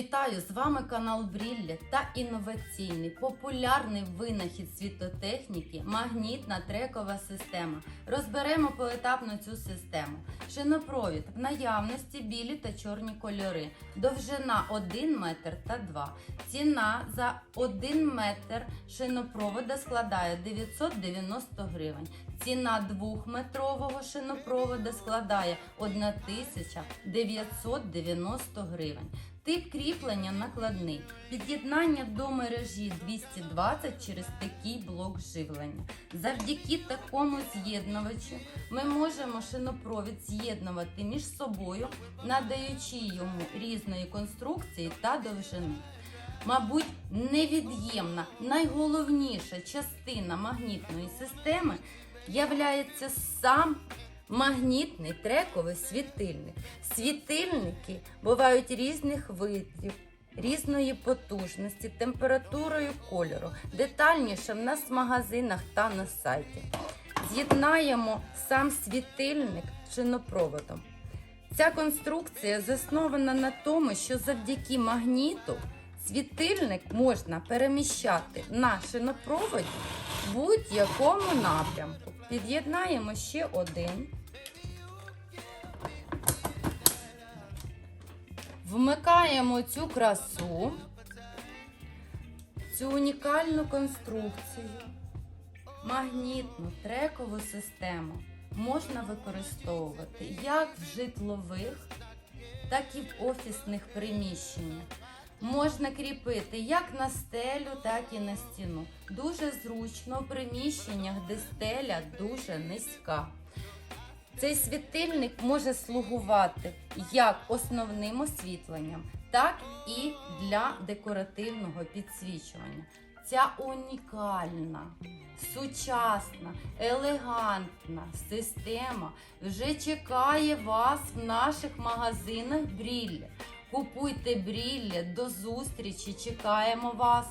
Вітаю! З вами канал Брілля та інноваційний популярний винахід світотехніки магнітна трекова система. Розберемо поетапно цю систему. Шинопровід в наявності білі та чорні кольори. Довжина 1 метр та 2. Ціна за 1 метр шинопровода складає 990 гривень. Ціна двохметрового шинопровода складає 1990 гривень. Тип кріплення накладний. Під'єднання до мережі 220 через такий блок живлення. Завдяки такому з'єднувачу ми можемо шинопровід з'єднувати між собою, надаючи йому різної конструкції та довжини. Мабуть, невід'ємна, найголовніша частина магнітної системи являється сам магнітний трековий світильник. Світильники бувають різних видів, різної потужності, температурою кольору. Детальніше в нас в магазинах та на сайті. З'єднаємо сам світильник шинопроводом. Ця конструкція заснована на тому, що завдяки магніту світильник можна переміщати на шинопроводі в будь-якому напрямку. Під'єднаємо ще один. Вмикаємо цю красу, цю унікальну конструкцію, магнітну трекову систему можна використовувати як в житлових, так і в офісних приміщеннях. Можна кріпити як на стелю, так і на стіну. Дуже зручно в приміщеннях, де стеля дуже низька. Цей світильник може слугувати як основним освітленням, так і для декоративного підсвічування. Ця унікальна, сучасна, елегантна система вже чекає вас в наших магазинах Брілля. Купуйте Брілля, до зустрічі! Чекаємо вас!